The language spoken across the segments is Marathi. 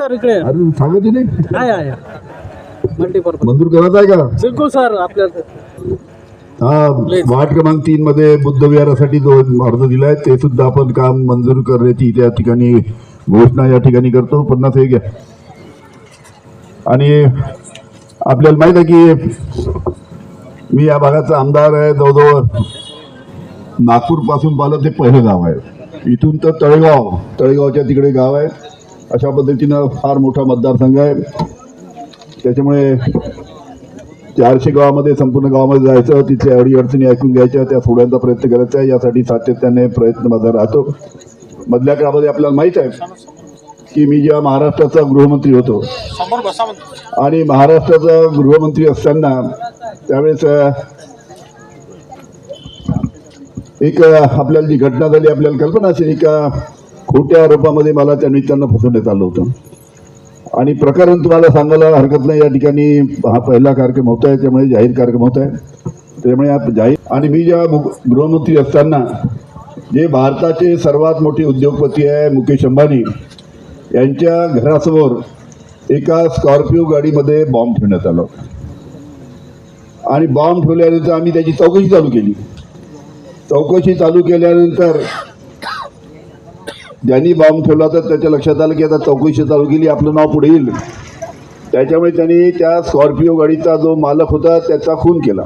सर इकडे. अरे सांगत नाही आहे आहे मल्टीपर्पज मंजूर करत आहे का? बिलकुल सर आपल्याला हा वार्ड क्रमांक तीन मध्ये बुद्ध विहारासाठी जो अर्ज दिलाय ते सुद्धा आपण काम मंजूर करण्याची त्या ठिकाणी घोषणा या ठिकाणी करतो. पन्नास हे घ्या. आणि आपल्याला माहीत आहे की मी या भागाचा आमदार आहे. जवळजवळ नागपूरपासून पाहिलं ते पहिलं गाव आहे. इथून तर तळेगाव तळेगावच्या तिकडे गाव आहे. अशा पद्धतीनं फार मोठा मतदारसंघ आहे. त्याच्यामुळे चारशे गावामध्ये संपूर्ण गावामध्ये जायचं तिथल्या अडी अडचणी ऐकून घ्यायच्या त्या सोडण्याचा प्रयत्न करायचा आहे. यासाठी सातत्याने प्रयत्न माझा राहतो. मधल्या काळामध्ये आपल्याला माहीत आहे की मी जेव्हा महाराष्ट्राचा गृहमंत्री होतो आणि महाराष्ट्राचा गृहमंत्री असताना त्यावेळेस एक आपल्याला जी घटना झाली आपल्याला कल्पना असेल एका खोट्या आरोपामध्ये मला त्या निमित्तानं फसवण्यात आलं होतं. आणि प्रकरण तुम्हाला सांगायला हरकत नाही या ठिकाणी हा पहिला कार्यक्रम होत आहे त्यामुळे जाहीर कार्यक्रम होत आहे. त्यामुळे हा जाहीर आणि मी ज्या गृहमंत्री असताना जे भारताचे सर्वात मोठे उद्योगपती आहे मुकेश अंबानी यांच्या घरासमोर एका स्कॉर्पिओ गाडीमध्ये बॉम्ब ठेवण्यात आला आणि बॉम्ब ठेवल्यानंतर आम्ही त्याची चौकशी चालू केली. चौकशी चालू केल्यानंतर ज्यांनी बॉम्ब ठेवला तर त्याच्या लक्षात आलं की आता चौकशी चालू केली आपलं नाव पुढे येईल. त्याच्यामुळे त्यांनी त्या स्कॉर्पिओ गाडीचा जो मालक होता त्याचा खून केला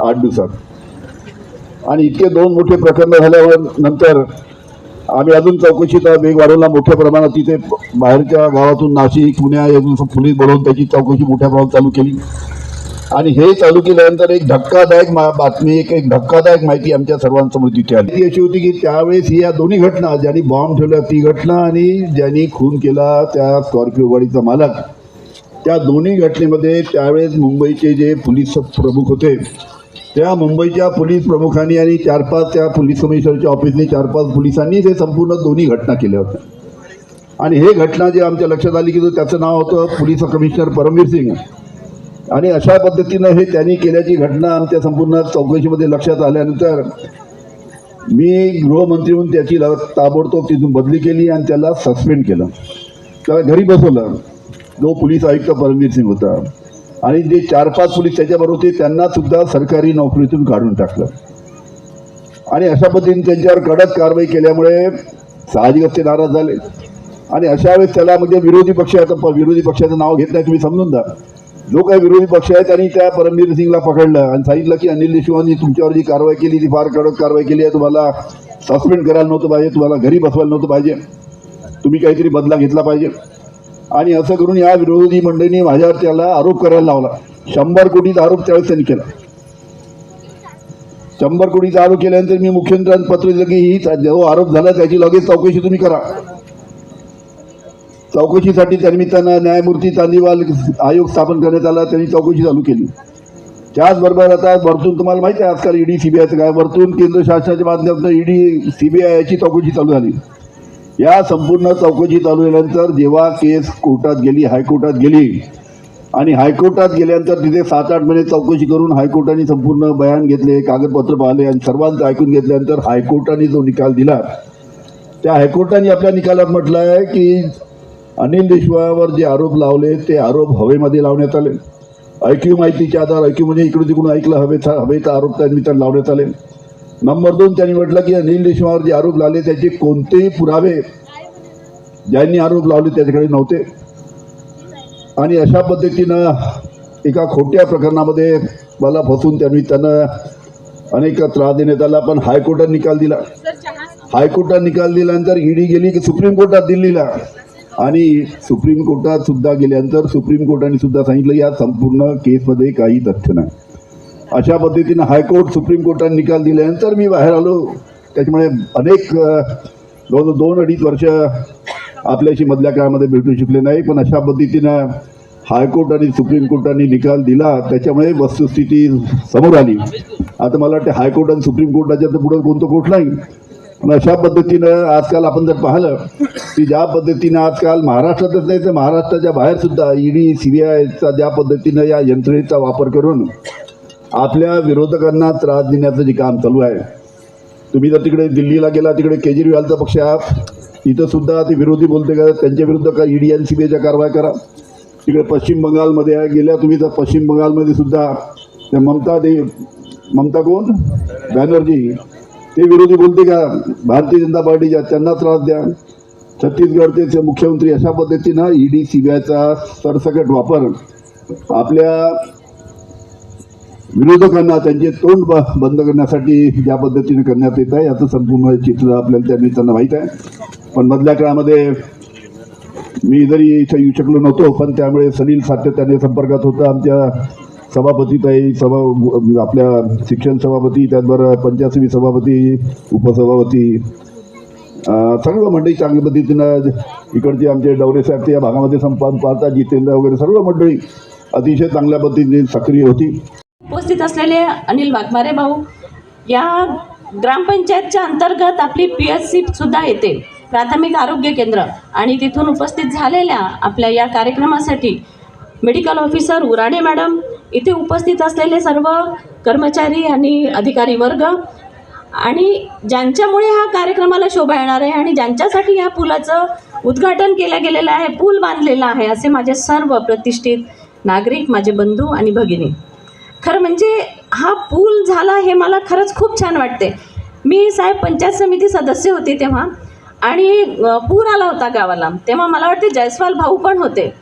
आठ दिवसात. आणि इतके दोन मोठे प्रकरण झाल्यावर नंतर आम्ही अजून चौकशीचा वेग वाढवला. मोठ्या प्रमाणात तिथे बाहेरच्या गावातून नाशिक पुण्या यातून पोलीस बोलवून त्याची चौकशी मोठ्या प्रमाणात चालू केली. आणि हे चालू केल्यानंतर एक धक्कादायक मा- बातमी एक एक धक्कादायक माहिती आमच्या सर्वांसमोर तिथे आली. ती अशी होती की त्यावेळेस या दोन्ही घटना ज्यांनी बॉम्ब ठेवला ती घटना आणि ज्यांनी खून केला त्या स्कॉर्पिओ गाडीचा मालक त्या दोन्ही घटनेमध्ये त्यावेळेस मुंबईचे जे पोलीस प्रमुख होते त्या मुंबईच्या पोलीस प्रमुखांनी आणि चार पाच त्या पोलीस कमिशनरच्या ऑफिसने चार पाच पोलिसांनी ते संपूर्ण दोन्ही घटना केल्या होत्या. आणि हे घटना जे आमच्या लक्षात आली की त्याचं नाव होतं पोलीस कमिशनर परमवीर सिंग. आणि अशा पद्धतीनं हे त्यांनी केल्याची घटना आमच्या संपूर्ण चौकशीमध्ये लक्षात आल्यानंतर मी गृहमंत्री म्हणून त्याची ताबडतोब तिथून बदली केली आणि त्याला सस्पेंड केलं. त्याला घरी बसवलं. जो पोलीस आयुक्त परमवीर सिंग होता. आणि जे चार पाच पोलीस त्याच्याबरोबर होते त्यांना सुद्धा सरकारी नोकरीतून काढून टाकलं. आणि अशा पद्धतीने त्यांच्यावर कडक कारवाई केल्यामुळे साहजिकच ते नाराज झाले. आणि अशा वेळेस त्याला म्हणजे विरोधी पक्ष आता प- विरोधी पक्षाचं नाव घेत नाही तुम्ही समजून जा जो काही विरोधी पक्ष आहे त्यांनी त्या परमवीर सिंगला पकडलं. आणि सांगितलं की अनिल देशमुखांनी तुमच्यावर जी कारवाई केली ती फार कडक कारवाई केली आहे. तुम्हाला सस्पेंड करायला नव्हतं पाहिजे तुम्हाला घरी बसवायला नव्हतं पाहिजे. तुम्ही काहीतरी बदला घेतला पाहिजे. आणि असं करून या विरोधी मंडळींनी माझ्यावर त्याला आरोप करायला लावला. शंभर कोटीचा आरोप त्यावेळेस त्यांनी केला. शंभर कोटीचा आरोप केल्यानंतर मी मुख्यमंत्र्यांना पत्र दिलं की ही जो आरोप झाला त्याची लगेच चौकशी तुम्ही करा. चौकशीसाठी त्यानिमित्तानं न्यायमूर्ती चांदीवाल आयोग स्थापन करण्यात आला त्यांनी चौकशी चालू केली. त्याचबरोबर आता वरतून तुम्हाला माहिती आहे आजकाल ईडी सीबीआयचं काय वरतून केंद्र शासनाच्या माध्यमातून ईडी सीबीआय याची चौकशी चालू झाली. या संपूर्ण चौकशी चालू झाल्यानंतर जेव्हा केस कोर्टात गेली हायकोर्टात गेली आणि हायकोर्टात गेल्यानंतर तिथे सात आठ महिने चौकशी करून हायकोर्टाने संपूर्ण बयान घेतले कागदपत्र पाहिले आणि सर्वांचं ऐकून घेतल्यानंतर हायकोर्टाने जो निकाल दिला त्या हायकोर्टाने आपल्या निकालात म्हटलं आहे की अनिल देशमुखावर जे आरोप लावले ते आरोप हवेमध्ये लावण्यात आले. ऐक्यू माहितीच्या आधार ऐक्यू म्हणजे इकडून तिकडून ऐकलं हवेचा हवेचा आरोप त्यांनी त्यांना लावण्यात आले. नंबर दोन त्यांनी म्हटलं की अनिल देशमुखावर जे आरोप लावले त्याचे कोणतेही पुरावे ज्यांनी आरोप लावले त्याच्याकडे नव्हते. आणि अशा पद्धतीनं एका खोट्या प्रकरणामध्ये मला फसून त्यांनी त्यांना अनेक त्रास देण्यात आला पण हायकोर्टात निकाल दिला. हायकोर्टात निकाल दिल्यानंतर ईडी गेली की सुप्रीम कोर्टात दिल्लीला. आणि सुप्रीम कोर्टात सुद्धा गेल्यानंतर सुप्रीम कोर्टाने सुद्धा सांगितलं या संपूर्ण केसमध्ये काही तथ्य नाही. अशा पद्धतीनं हायकोर्ट सुप्रीम कोर्टाने निकाल दिल्यानंतर मी बाहेर आलो. त्याच्यामुळे अनेक दोन जवळजवळ दोन अडीच वर्ष आपल्याशी मधल्या काळामध्ये भेटू शकले नाही पण अशा पद्धतीनं हायकोर्ट आणि सुप्रीम कोर्टाने निकाल दिला. त्याच्यामुळे वस्तुस्थिती समोर आली. आता मला वाटतं हायकोर्ट आणि सुप्रीम कोर्टाच्या तर पुढं कोणतं कोर्ट नाही अशा पद्धतीनं आजकाल आपण जर पाहिलं की ज्या पद्धतीनं आजकाल महाराष्ट्रातच नाही तर महाराष्ट्राच्या बाहेर सुद्धा ईडी सीबीआयचा ज्या पद्धतीनं या यंत्रणेचा वापर करून आपल्या विरोधकांना त्रास देण्याचं जे काम चालू आहे. तुम्ही जर तिकडे दिल्लीला गेला तिकडे केजरीवालचा पक्ष इथं सुद्धा ते विरोधी बोलते का? त्यांच्या विरुद्ध का ईडी आणि सीबीआयच्या कारवाई करा? तिकडे पश्चिम बंगालमध्ये आहे. गेल्या तुम्ही तर पश्चिम बंगालमध्ये सुद्धा त्या ममता दे ममता कोण? बॅनर्जी. ते विरोधी बोलते का? भारतीय जनता पार्टीच्या त्यांना त्रास द्या. छत्तीसगडचे मुख्यमंत्री अशा पद्धतीनं ईडी सीबीआयचा सरसकट वापर आपल्या विरोधकांना त्यांचे तोंड ब- बंद करण्यासाठी ज्या पद्धतीने करण्यात येत आहे याचं संपूर्ण चित्र आपल्याला त्या निमित्तानं माहीत आहे. पण मधल्या काळामध्ये मी जरी इथं येऊ शकलो नव्हतो पण त्यामुळे सलील सातत्याने संपर्कात होता. आमच्या सभापतीताई सभा आपल्या शिक्षण सभापती त्याचबरोबर पंचायत सभापती उपसभापती सर्व मंडळी चांगल्या पद्धतीनं इकडचे आमचे डवरे साहेब या भागामध्ये संपादन पाहतात जितेंद्र वगैरे सर्व मंडळी अतिशय चांगल्या पद्धतीने सक्रिय होती. उपस्थित असलेले अनिल वाघमारे भाऊ या ग्रामपंचायतच्या अंतर्गत आपली पी एच सी सुद्धा येते प्राथमिक आरोग्य केंद्र. आणि तिथून उपस्थित झालेल्या आपल्या या कार्यक्रमासाठी मेडिकल ऑफिसर उराडे मॅडम इथे उपस्थित असलेले सर्व कर्मचारी आणि अधिकारी वर्ग आणि ज्यांच्यामुळे हा कार्यक्रमाला शोभा येणार आहे आणि ज्यांच्यासाठी या पुलाचं उद्घाटन केलं गेलेलं आहे पूल बांधलेला आहे असे माझे सर्व प्रतिष्ठित नागरिक माझे बंधू आणि भगिनी. खरं म्हणजे हा पूल झाला हे मला खरंच खूप छान वाटते. मी साहेब पंचायत समिती सदस्य होते तेव्हा आणि पूर आला होता गावाला. तेव्हा मला वाटते जयस्वाल भाऊ पण होते.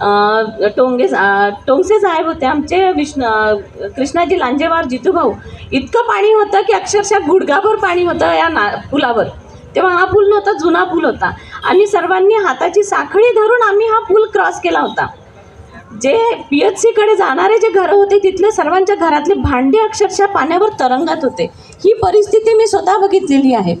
टोंगे टोंगसे साहेब होते आमचे विष्णू कृष्णाजी लांजेवार जितूभाऊ इतकं पाणी होतं की अक्षरशः गुडघाभर पाणी होतं या ना पुलावर. तेव्हा हा पूल नव्हता जुना पूल होता. आणि सर्वांनी हाताची साखळी धरून आम्ही हा पूल क्रॉस केला होता. जे पी एच सीकडे जाणारे जे घरं होते तिथले सर्वांच्या घरातले भांडे अक्षरशः पाण्यावर तरंगत होते. ही परिस्थिती मी स्वतः बघितलेली आहे.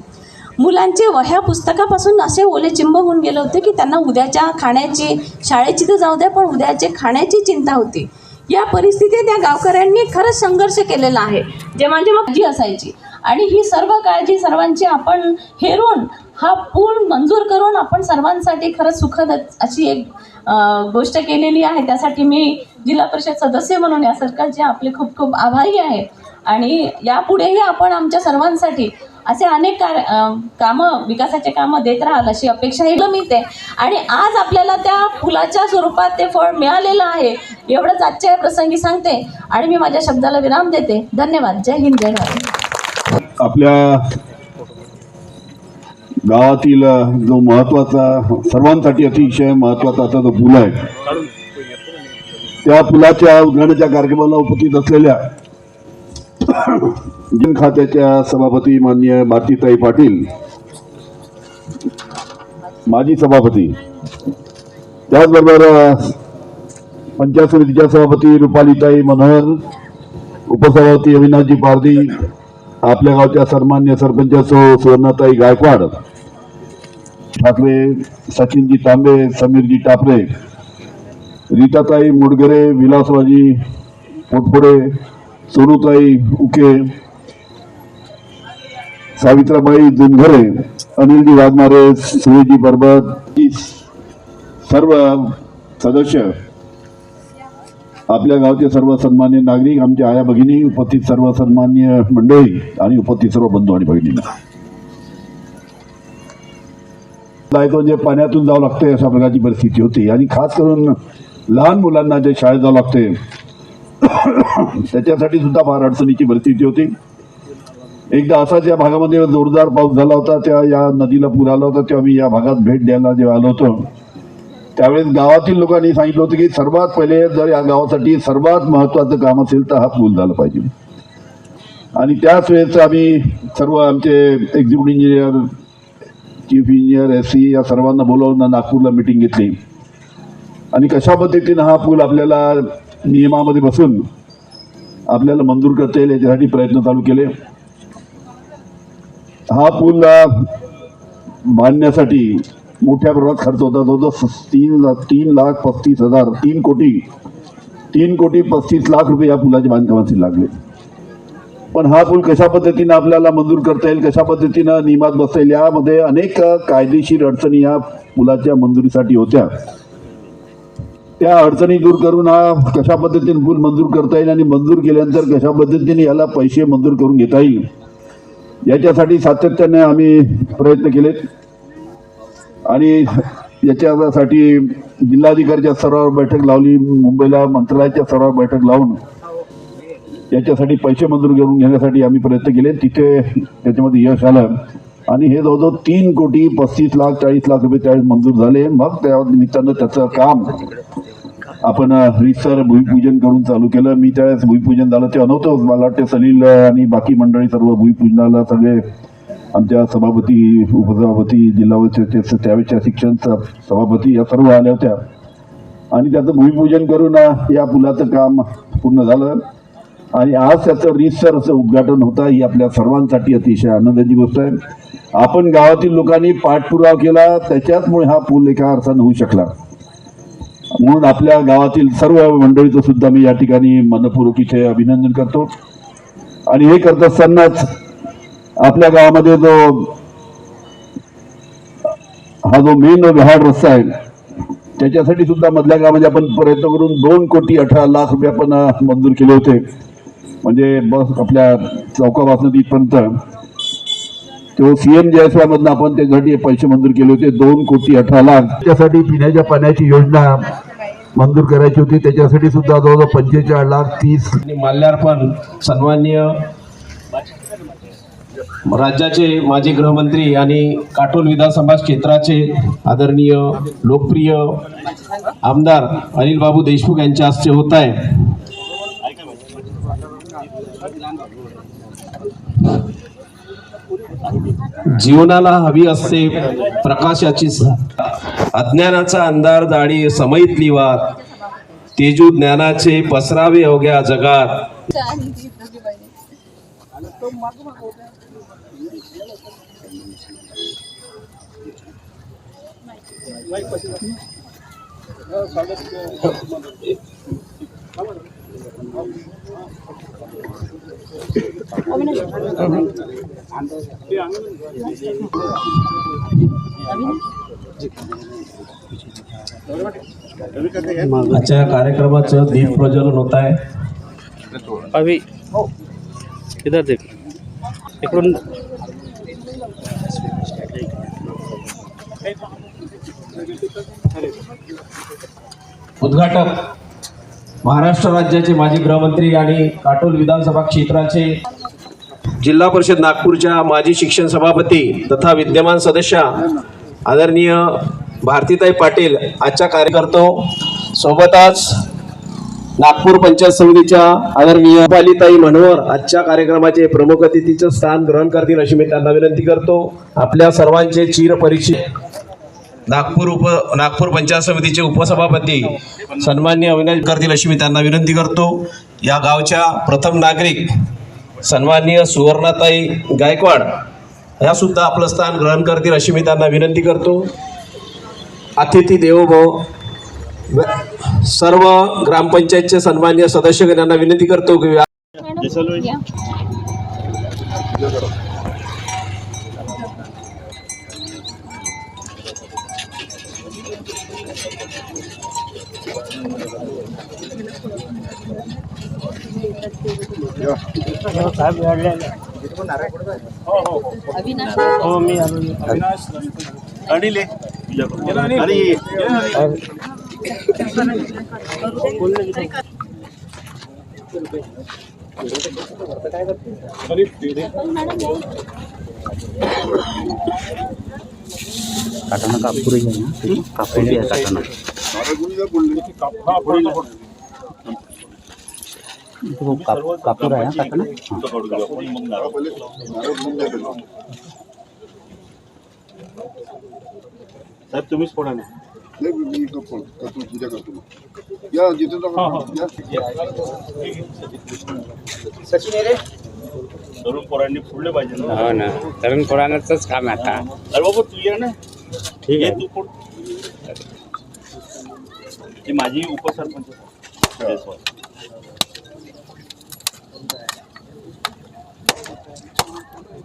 मुलांचे वह्या पुस्तकापासून असे ओले चिंब होऊन गेले होते की त्यांना उद्याच्या खाण्याची शाळेची तर जाऊ द्या पण उद्याचे खाण्याची चिंता होती. या परिस्थितीत त्या गावकऱ्यांनी खरंच संघर्ष केलेला आहे. जेव्हा जेव्हा काळजी असायची आणि ही सर्व काळजी सर्वांची आपण हेरून हा पूल मंजूर करून आपण सर्वांसाठी खरंच सुखद अशी एक गोष्ट केलेली आहे. त्यासाठी मी जिल्हा परिषद सदस्य म्हणून या सरकारचे आपले खूप खूप आभारी आहे. आणि यापुढेही आपण आमच्या सर्वांसाठी असे अनेक कार कामं विकासाचे कामं देत राहाल अशी अपेक्षाही मिळते आणि आज आपल्याला त्या फुलाच्या स्वरूपात ते फळ मिळालेलं आहे एवढंच आजच्या प्रसंगी सांगते. आणि मी माझ्या शब्दाला विराम देते. धन्यवाद. जय हिंद जय भारत. आपल्या गावातील जो महत्त्वाचा सर्वांसाठी अतिशय महत्त्वाचा असा जो फुलं आहे त्या पुलाच्या उद्घाटनाच्या कार्यक्रमाला उपस्थित असलेल्या जन खात्याच्या सभापती मान्य मारतीताई पाटील माजी सभापती त्याचबरोबर पंचायत समितीच्या सभापती रुपालीताई मनोहर उपसभापती अविनाशजी पारदी आपल्या गावच्या सन्मान्य सरपंच सो सुवर्णाताई गायकवाड ठाकरे सचिनजी तांबे समीरजी टापरे रीताताई मुडगरे विलासराजी पोटपुडे सोनूताई उके सावित्राबाई जुनघरे अनिलजी वाघमारे सुरेजी परबत सर्व सदस्य आपल्या गावचे सर्व सन्मान्य नागरिक आमच्या आया भगिनी उपस्थित सर्व सन्मान्य मंडळी आणि उपस्थित सर्व बंधू आणि भगिनींना. जायचं म्हणजे पाण्यातून जावं लागते अशा प्रकारची परिस्थिती होती. आणि खास करून लहान मुलांना जे शाळेत जावं लागते त्याच्यासाठी सुद्धा फार अडचणीची परिस्थिती होती. एकदा असाच या भागामध्ये जोरदार पाऊस झाला होता त्या या नदीला पूर आला होता तेव्हा मी या भागात भेट द्यायला जेव्हा आलो होतो त्यावेळेस गावातील लोकांनी सांगितलं होतं की सर्वात पहिले जर या गावासाठी सर्वात महत्वाचं काम असेल तर हा पूल झाला पाहिजे. आणि त्याच वेळेस आम्ही सर्व आमचे executive engineer chief engineer S C या सर्वांना बोलावून नागपूरला मिटिंग घेतली. आणि कशा पद्धतीनं हा पूल आपल्याला नियमामध्ये बसून आपल्याला मंजूर करता येईल याच्यासाठी प्रयत्न चालू केले. हा पूल बांधण्यासाठी मोठ्या प्रमाणात खर्च होता तो जो तीन लाख तीन लाख पस्तीस हजार तीन कोटी तीन कोटी पस्तीस लाख रुपये या पुलाच्या बांधकामासाठी लागले. पण हा पूल कशा पद्धतीनं आपल्याला मंजूर करता येईल कशा पद्धतीनं नियमात बसता येईल यामध्ये अनेक कायदेशीर अडचणी या पुलाच्या मंजुरीसाठी होत्या. त्या अडचणी दूर करून हा कशा पद्धतीने पूल मंजूर करता येईल आणि मंजूर केल्यानंतर कशा पद्धतीने याला पैसे मंजूर करून घेता येईल याच्यासाठी सातत्याने आम्ही प्रयत्न केलेत. आणि याच्यासाठी जिल्हाधिकारीच्या स्तरावर बैठक लावली मुंबईला मंत्रालयाच्या स्तरावर बैठक लावून याच्यासाठी पैसे मंजूर करून घेण्यासाठी आम्ही प्रयत्न केले तिथे त्याच्यामध्ये यश आलं. आणि हे जवळजवळ तीन कोटी पस्तीस लाख चाळीस लाख रुपये त्यावेळेस मंजूर झाले. मग त्या निमित्तानं त्याचं काम आपण रिसर भूमिपूजन करून चालू केलं. मी त्यावेळेस भूमिपूजन झालं. ते नव्हतं मला वाटते सलील आणि बाकी मंडळी सर्व भूमिपूजनाला सगळे आमच्या सभापती उपसभापती जिल्हा त्यावेळेच्या शिक्षण स- सभापती या सर्व आल्या होत्या. आणि त्याचं भूमिपूजन करून या पुलाचं काम पूर्ण झालं. आणि आज त्याचं रिसर असं उद्घाटन होतं ही आपल्या सर्वांसाठी अतिशय आनंदाची गोष्ट आहे. आपण गावातील लोकांनी पाठपुरावा केला त्याच्याचमुळे हा पूल एका अर्थानं होऊ शकला. म्हणून आपल्या गावातील सर्व मंडळीचं सुद्धा मी या ठिकाणी मनपूर्वक इथे अभिनंदन करतो. आणि हे करत असतानाच आपल्या गावामध्ये जो हा जो मेन व्यवहार रस्ता आहे त्याच्यासाठी सुद्धा मधल्या गावामध्ये आपण प्रयत्न करून दोन कोटी अठरा लाख रुपये आपण मंजूर केले होते. म्हणजे बस आपल्या चौकापासून तिथपर्यंत तो सीएम मधनं आपण त्याच्यासाठी पैसे मंजूर केले होते दोन कोटी अठरा लाख. त्यासाठी पिण्याच्या पाण्याची योजना मंजूर करायची होती त्याच्यासाठी सुद्धा जवळजवळ पंचेचाळीस लाख तीस. आणि माल्यार्पण सन्माननीय राज्याचे माजी गृहमंत्री आणि काटोल विधानसभा क्षेत्राचे आदरणीय लोकप्रिय आमदार अनिल बाबू देशमुख यांच्या हस्ते होत आहे. जीवनाला हवी असते प्रकाशाची अज्ञानाचा अंधार जाळी समईतली वाद तेजू ज्ञानाचे पसरावे अवघ्या जगात. आजच्या कार्यक्रमाचं दीप प्रज्वलन होत आहे. अभि इधर देख. इकडून. उद्घाटक महाराष्ट्र राज्याचे माजी गृहमंत्री आणि काटोल विधानसभा क्षेत्राचे जिल्हा परिषद नागपूरच्या माजी शिक्षण सभापती तथा विद्यमान सदस्य आदरणीय भारतीताई पाटील आजच्या कार्यकर्तो सोबतच नागपूर पंचायत समितीच्या आदरणीय पालिताई मनोहर आजच्या कार्यक्रमाचे प्रमुख अतिथीचं स्थान ग्रहण करतील अशी मी त्यांना विनंती करतो. आपल्या सर्वांचे चिरपरिचित नागपूर उप नागपूर पंचायत समितीचे उपसभापती सन्मान्य अविनाश करतील अशी मी त्यांना विनंती करतो. या गावच्या प्रथम नागरिक सन्माननीय सुवर्णाताई गायकवाड ह्या सुद्धा आपलं स्थान ग्रहण करतील अशी मी त्यांना विनंती करतो. अतिथी देवोभव सर्व ग्रामपंचायतचे सन्मान्य सदस्य यांना विनंती करतो की हो मी आलो काटाणा कापूर आहे ना कापूर आहे तो काप कापूर आहे ना हां. साहेब तुम्हीच फोडा ना नाही, मी इथं फोन करतो, पूजा करतो मग. या जिथे तरुण पोरांनी फोडले पाहिजे ना. हो ना. तरुण पोरांचंच काम आहे आता. अरे बाबा तू ये ना. ठीक आहे. तू फोड. ती माझी उपसरपंच.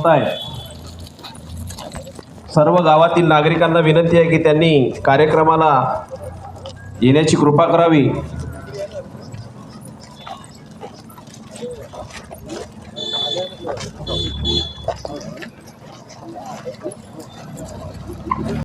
संस्था आहे सर्व गावातील नागरिकांना विनंती आहे की त्यांनी कार्यक्रमाला येण्याची कृपा करावी.